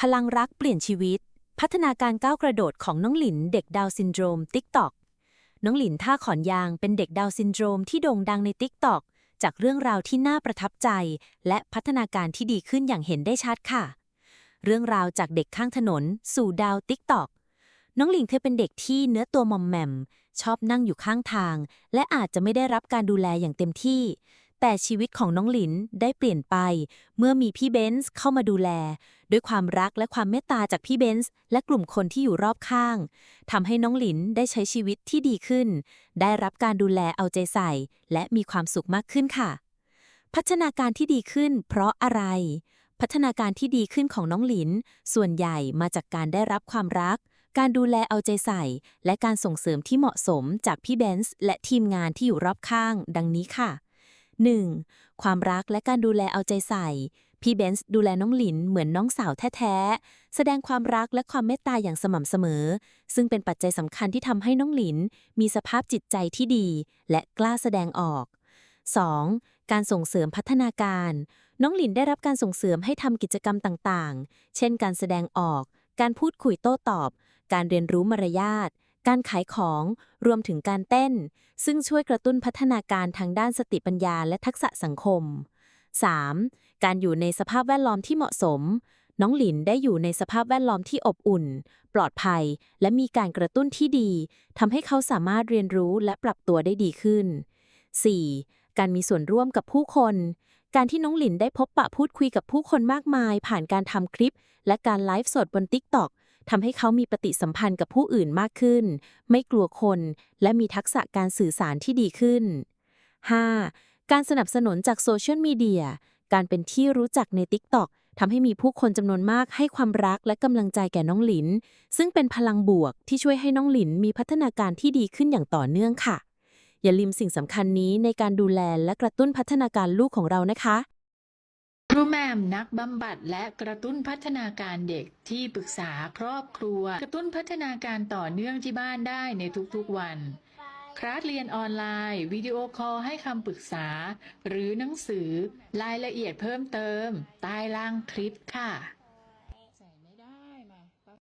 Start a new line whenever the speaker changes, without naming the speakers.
พลังรักเปลี่ยนชีวิต พัฒนาการก้าวกระโดดของน้องหลินเด็กดาวซินโดรม TikTok น้องหลินท่าขอนยางเป็นเด็กดาวซินโดรมที่โด่งดังใน TikTok จากเรื่องราวที่น่าประทับใจ และพัฒนาการที่ดีขึ้นอย่างเห็นได้ชัดค่ะ เรื่องราวจากเด็กข้างถนน สู่ดาว TikTok น้องหลินเคยเป็นเด็กที่เนื้อตัวมอมแหม่มชอบนั่งอยู่ข้างทาง และอาจจะไม่ได้รับการดูแลอย่างเต็มที่ แต่ชีวิตของน้องหลินได้เปลี่ยนไป เมื่อมีพี่เบนซ์เข้ามาดูแล ด้วยความรักและความเมตตาจากพี่เบนซ์และกลุ่มคนที่อยู่รอบข้างทำให้น้องหลินได้ใช้ชีวิตที่ดีขึ้น ได้รับการดูแลเอาใจใส่ และมีความสุขมากขึ้นค่ะ พัฒนาการที่ดีขึ้น เพราะอะไร พัฒนาการที่ดีขึ้นของน้องหลิน ส่วนใหญ่มาจากการได้รับความรัก การดูแลเอาใจใส่ และการส่งเสริมที่เหมาะสมจากพี่เบนซ์และทีมงานที่อยู่รอบข้าง ดังนี้ค่ะ 1. ความรักและการดูแลเอาใจใส่ พี่เบนซ์ดูแลน้องหลินเหมือนน้องสาวแท้ๆ แสดงความรักและความเมตตาอย่างสม่ำเสมอ ซึ่งเป็นปัจจัยสำคัญที่ทำให้น้องหลิน มีสภาพจิตใจที่ดี และกล้าแสดงออก 2. การส่งเสริมพัฒนาการ น้องหลินได้รับการส่งเสริมให้ทำกิจกรรมต่างๆ เช่น การแสดงออก การพูดคุยโต้ตอบ การเรียนรู้มารยาท การขายของ รวมถึงการเต้น ซึ่งช่วยกระตุ้นพัฒนาการทางด้านสติปัญญาและทักษะสังคม 3. การอยู่ในสภาพแวดล้อมที่เหมาะสม น้องหลินได้อยู่ในสภาพแวดล้อมที่อบอุ่น ปลอดภัย และมีการกระตุ้นที่ดีทำให้เขาสามารถเรียนรู้และปรับตัวได้ดีขึ้น 4. การมีส่วนร่วมกับผู้คน การที่น้องหลินได้พบปะพูดคุยกับผู้คนมากมาย ผ่านการทำคลิป และการไลฟ์สดบน TikTok ทำให้เขามีปฏิสัมพันธ์กับผู้อื่นมากขึ้น ไม่กลัวคน และมีทักษะการสื่อสารที่ดีขึ้น 5. การสนับสนุนจากโซเชียลมีเดีย การเป็นที่รู้จักใน TikTok ทำให้มีผู้คนจำนวนมากให้ความรักและกำลังใจแก่น้องหลิน ซึ่งเป็นพลังบวกที่ช่วยให้น้องหลินมีพัฒนาการที่ดีขึ้นอย่างต่อเนื่องค่ะ อย่าลืมสิ่งสำคัญนี้ในการดูแลและกระตุ้นพัฒนาการลูกของเรานะคะ
ครูแม่มนักบำบัดและกระตุ้นพัฒนาการเด็กที่ปรึกษาครอบครัว กระตุ้นพัฒนาการต่อเนื่องที่บ้านได้ในทุกๆวัน คลาสเรียนออนไลน์ วิดีโอคอลให้คำปรึกษา หรือหนังสือรายละเอียดเพิ่มเติมใต้ล่างคลิปค่ะ